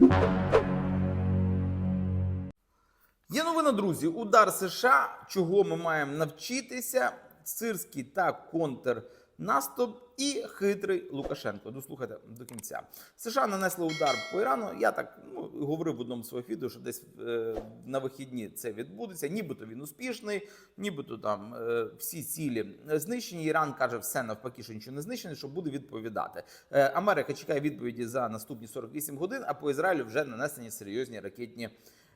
Є новина, друзі. Удар США, чого ми маємо навчитися. Сирський та контрнаступ і хитрий Лукашенко. Дослухайте до кінця. США нанесли удар по Ірану. Я так ну, говорив в одному своїх відео, що десь е, на вихідні це відбудеться. Нібито він успішний, нібито там е, всі цілі знищені. Іран каже, все навпаки, що нічого не знищено, що буде відповідати. Е, Америка чекає відповіді за наступні 48 годин, а по Ізраїлю вже нанесені серйозні ракетні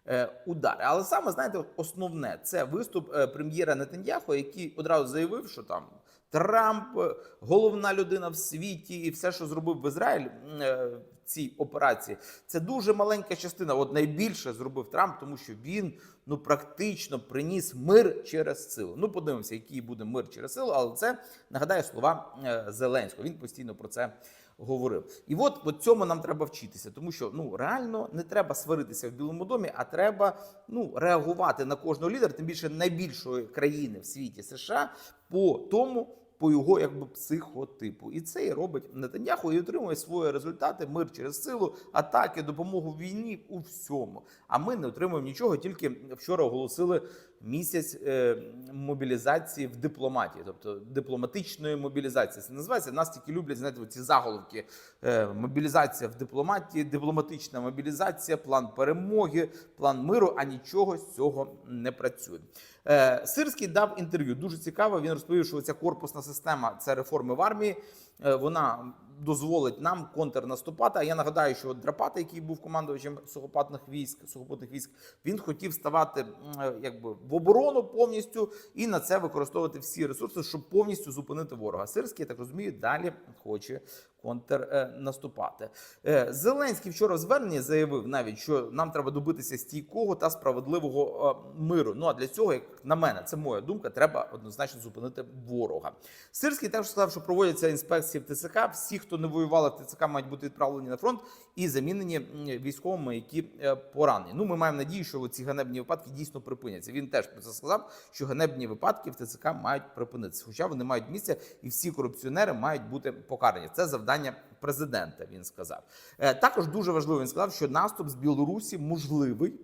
е, удари. Але саме знаєте, основне це виступ е, прем'єра Нетаньяху, який одразу заявив, що там Трамп е, головна людина в світі, і все, що зробив в Ізраїль е, в цій операції, це дуже маленька частина. От найбільше зробив Трамп, тому що він ну практично приніс мир через силу. Ну, подивимося, який буде мир через силу, але це нагадаю слова е, Зеленського. Він постійно про це говорив. І от, от цьому нам треба вчитися, тому що ну реально не треба сваритися в Білому домі, а треба ну реагувати на кожного лідера, тим більше найбільшої країни в світі США, по тому. По його якби психотипу, і це і робить Нетаньяху і отримує свої результати: мир через силу, атаки, допомогу в війні у всьому. А ми не отримуємо нічого. Тільки вчора оголосили місяць е, мобілізації в дипломатії, тобто дипломатичної мобілізації. Це називається. Нас тільки люблять знаєте, ці заголовки: е, мобілізація в дипломатії, дипломатична мобілізація, план перемоги, план миру. А нічого з цього не працює. Е, Сирський дав інтерв'ю. Дуже цікаво. Він розповів, що ця корпусна система це реформи в армії. Е, Вона дозволить нам контрнаступати. А я нагадаю, що Драпата, який був командувачем сухопутних військ, сухопутних військ, він хотів ставати е, якби в оборону повністю і на це використовувати всі ресурси, щоб повністю зупинити ворога. Сирський, я так розумію, далі хоче контрнаступати. Е, Зеленський вчора в зверненні заявив навіть, що нам треба добитися стійкого та справедливого е, миру. Ну а для цього, як на мене, це моя думка, треба однозначно зупинити ворога. Сирський також сказав, що проводяться інспекції в ТЦК. Всі, хто не воювали в ТЦК, мають бути відправлені на фронт і замінені військовими, які е, поранені. Ну, ми маємо надію, що ці ганебні випадки дійсно припиняться. Він теж про це сказав, що ганебні випадки в ТЦК мають припинитися, хоча вони мають місце, і всі корупціонери мають бути покарані. Це завдання президента. Він сказав. Е, Також дуже важливо. Він сказав, що наступ з Білорусі можливий.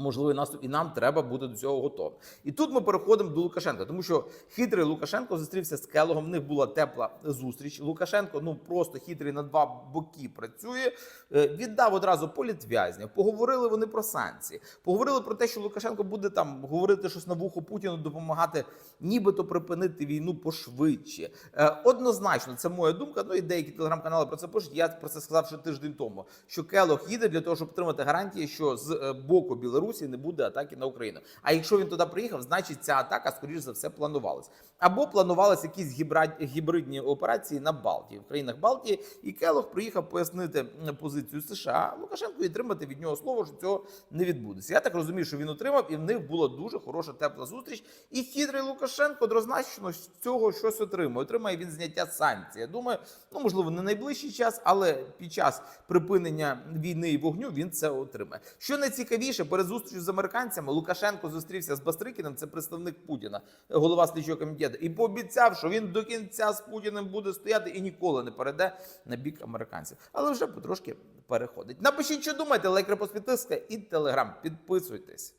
Можливий наступ, і нам треба бути до цього готовим. І тут ми переходимо до Лукашенка, тому що хитрий Лукашенко зустрівся з Келогом. В них була тепла зустріч. Лукашенко ну просто хитрий на два боки працює. Е, Віддав одразу політв'язня. Поговорили вони про санкції. Поговорили про те, що Лукашенко буде там говорити щось на вухо Путіну, допомагати, нібито припинити війну пошвидше. Е, Однозначно, це моя думка. Ну і деякі телеграм-канали про це пишуть. Я про це сказав ще тиждень тому. Що Келог їде для того, щоб отримати гарантії, що з е, боку Білорусі не буде атаки на Україну. А якщо він туди приїхав, значить ця атака, скоріш за все, планувалась. Або планувалися якісь гібридні операції на Балтії в країнах Балтії. І Келог приїхав пояснити позицію США Лукашенку і отримати від нього слово, що цього не відбудеться. Я так розумію, що він отримав, і в них була дуже хороша тепла зустріч. І хитрий Лукашенко однозначно з цього щось отримує. Отримає він зняття санкцій. Я думаю, ну можливо, не найближчий час, але під час припинення війни і вогню він це отримає. Що найцікавіше, перед з американцями Лукашенко зустрівся з Бастрикіним, це представник Путіна, голова слідчого комітету, і пообіцяв, що він до кінця з Путіним буде стояти і ніколи не перейде на бік американців. Але вже потрошки переходить. Напишіть, що думаєте, лайк, репост, підписка і телеграм. Підписуйтесь.